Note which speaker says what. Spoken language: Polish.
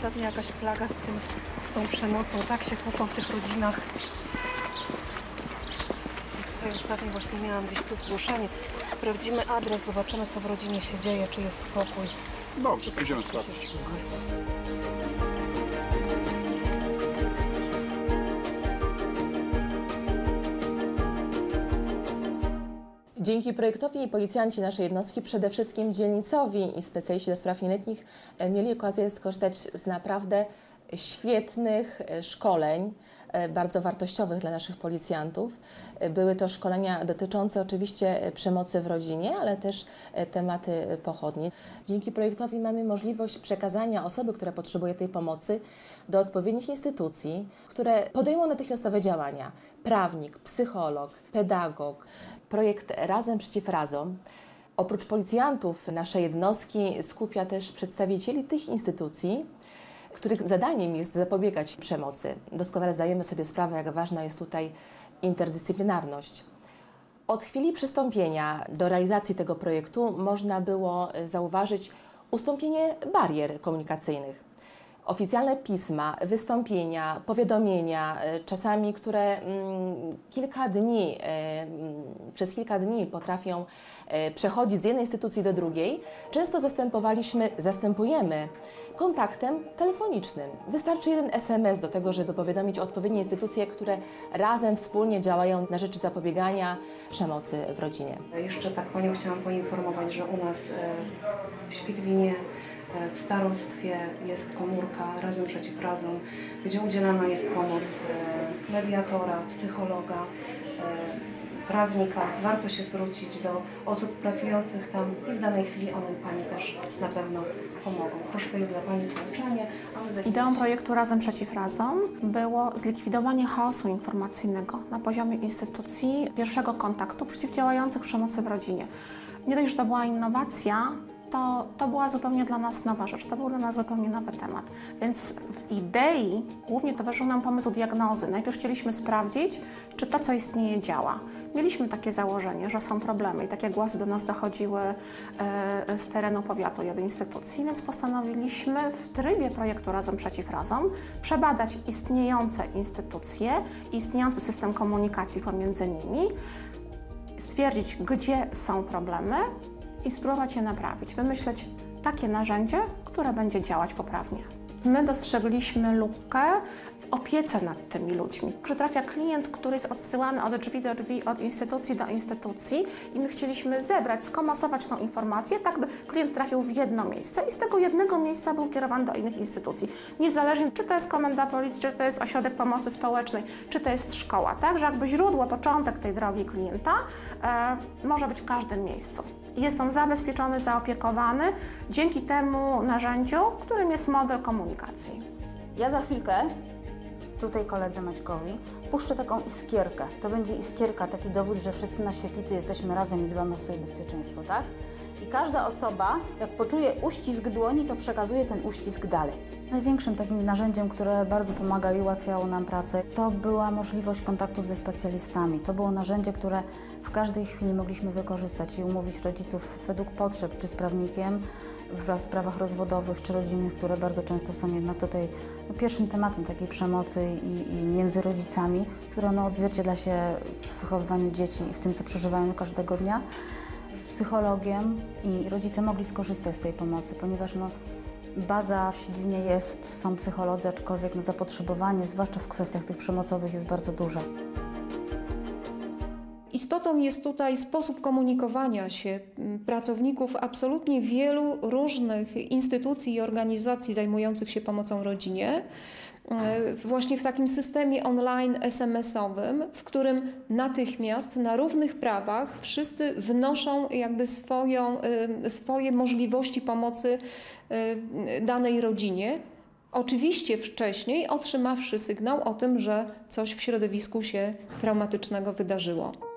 Speaker 1: ostatnio jakaś plaga z, tym, z tą przemocą. Tak się tłuką w tych rodzinach. Słuchaj, ostatnio właśnie miałam gdzieś tu zgłoszenie. Sprawdzimy adres, zobaczymy co w rodzinie się dzieje, czy jest spokój.
Speaker 2: Dobrze, pójdziemy sprawdzić.
Speaker 3: Dzięki projektowi policjanci naszej jednostki, przede wszystkim dzielnicowi i specjaliści do spraw nieletnich, e, mieli okazję skorzystać z naprawdę świetnych e, szkoleń, e, bardzo wartościowych dla naszych policjantów. E, Były to szkolenia dotyczące oczywiście przemocy w rodzinie, ale też tematy pochodnie. Dzięki projektowi mamy możliwość przekazania osoby, która potrzebuje tej pomocy, do odpowiednich instytucji, które podejmą natychmiastowe działania. Prawnik, psycholog, pedagog. Projekt Razem przeciw Razom Oprócz policjantów nasze jednostki skupia też przedstawicieli tych instytucji, których zadaniem jest zapobiegać przemocy. Doskonale zdajemy sobie sprawę, jak ważna jest tutaj interdyscyplinarność. Od chwili przystąpienia do realizacji tego projektu można było zauważyć ustąpienie barier komunikacyjnych. Oficjalne pisma, wystąpienia, powiadomienia, e, czasami, które mm, kilka dni, e, mm, przez kilka dni potrafią e, przechodzić z jednej instytucji do drugiej, często zastępowaliśmy, zastępujemy kontaktem telefonicznym. Wystarczy jeden SMS do tego, żeby powiadomić odpowiednie instytucje, które razem, wspólnie działają na rzecz zapobiegania przemocy w rodzinie.
Speaker 1: Jeszcze tak Panią chciałam poinformować, że u nas w Świdwinie w starostwie jest komórka Razem Przeciw Razom, gdzie udzielana jest pomoc e, mediatora, psychologa, e, prawnika. Warto się zwrócić do osób pracujących tam i w danej chwili one Pani też na pewno pomogą. Proszę, to jest dla Pani pouczenie.
Speaker 4: Ideą projektu Razem Przeciw Razom było zlikwidowanie chaosu informacyjnego na poziomie instytucji pierwszego kontaktu przeciwdziałających przemocy w rodzinie. Nie dość, że to była innowacja, to, to była zupełnie dla nas nowa rzecz, to był dla nas zupełnie nowy temat. Więc w idei głównie towarzyszył nam pomysł diagnozy. Najpierw chcieliśmy sprawdzić, czy to, co istnieje, działa. Mieliśmy takie założenie, że są problemy i takie głosy do nas dochodziły e, z terenu powiatu i od instytucji, więc postanowiliśmy w trybie projektu Razem Przeciw Razom przebadać istniejące instytucje, istniejący system komunikacji pomiędzy nimi, stwierdzić, gdzie są problemy i spróbować je naprawić, wymyśleć takie narzędzie, które będzie działać poprawnie. My dostrzegliśmy lukę w opiece nad tymi ludźmi, że trafia klient, który jest odsyłany od drzwi do drzwi, od instytucji do instytucji i my chcieliśmy zebrać, skomasować tą informację, tak by klient trafił w jedno miejsce i z tego jednego miejsca był kierowany do innych instytucji. Niezależnie, czy to jest komenda policji, czy to jest ośrodek pomocy społecznej, czy to jest szkoła, tak? Że jakby źródło, początek tej drogi klienta e, może być w każdym miejscu. Jest on zabezpieczony, zaopiekowany dzięki temu narzędziu, którym jest model komunikacji.
Speaker 5: Ja za chwilkę, tutaj koledze Maćkowi, puszczę taką iskierkę. To będzie iskierka, taki dowód, że wszyscy na świetlicy jesteśmy razem i dbamy o swoje bezpieczeństwo, tak? I każda osoba, jak poczuje uścisk dłoni, to przekazuje ten uścisk dalej. Największym takim narzędziem, które bardzo pomaga i ułatwiało nam pracę, to była możliwość kontaktów ze specjalistami. To było narzędzie, które w każdej chwili mogliśmy wykorzystać i umówić rodziców według potrzeb, czy z prawnikiem, w sprawach rozwodowych czy rodzinnych, które bardzo często są jednak tutaj no, pierwszym tematem takiej przemocy i, i między rodzicami, które no, odzwierciedla się w wychowywaniu dzieci i w tym, co przeżywają każdego dnia. Z psychologiem i rodzice mogli skorzystać z tej pomocy, ponieważ no, baza w Sidwinie jest, są psycholodzy, aczkolwiek no, zapotrzebowanie, zwłaszcza w kwestiach tych przemocowych, jest bardzo duże.
Speaker 6: Istotą jest tutaj sposób komunikowania się pracowników absolutnie wielu różnych instytucji i organizacji zajmujących się pomocą rodzinie. E, Właśnie w takim systemie online SMS-owym, w którym natychmiast na równych prawach wszyscy wnoszą jakby swoją, e, swoje możliwości pomocy e, danej rodzinie. Oczywiście wcześniej otrzymawszy sygnał o tym, że coś w środowisku się traumatycznego wydarzyło.